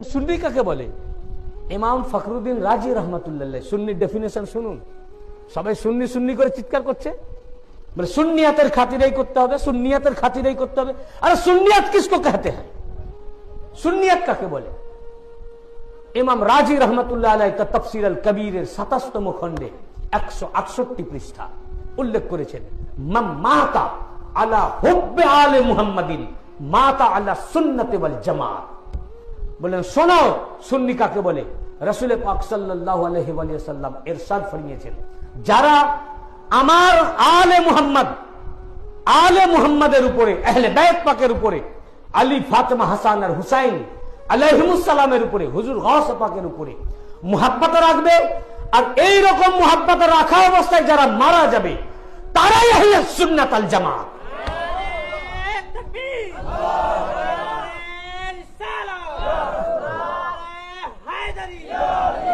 সুন্নি কাকে বলে ইমাম ফখরুদ্দিন রাজি রহমতুল্লাহ সুন্নি ডেফিনেশন শুনুন সবাই সুন্নি সুন্নি করে চিৎকার করছে বলে সুন্নিয়াতের খাতিরাই করতে হবে সুন্নিয়াতের খাতিরাই করতে হবে আরে সুন্নিয়াত কিসকো कहते हैं সুন্নিয়াত কাকে বলে ইমাম রাজি রহমতুল্লাহ আলাই তা তফসির আল কবিরের সাতাশতম খণ্ডে একশো আটষট্টি পৃষ্ঠা উল্লেখ করেছেন মাম মাতা আলা হুব্বে আলে মুহাম্মাদিন মাতা আলা সুন্নতে ওয়াল জামাত বললেন শোনো, সুন্নি কাকে বলে? রসুল পাক সাল্লাল্লাহু আলাইহি ওয়া সাল্লাম ইরশাদ ফরমিয়েছেন। যারা আমার আলে মুহাম্মদ, আলে মুহাম্মাদের উপরে, আহলে বাইত পাকের উপরে, আলী, ফাতেমা, হাসান আর হুসাইন আলাইহিমুসালামের উপরে, হুজুর গস পাকের উপরে মুহাব্বত রাখবে আর এই রকম মুহাব্বত রাখা অবস্থায় যারা মারা যাবে, তারাই আহলে সুন্নাত আল জামাত। Hillary! Hillary!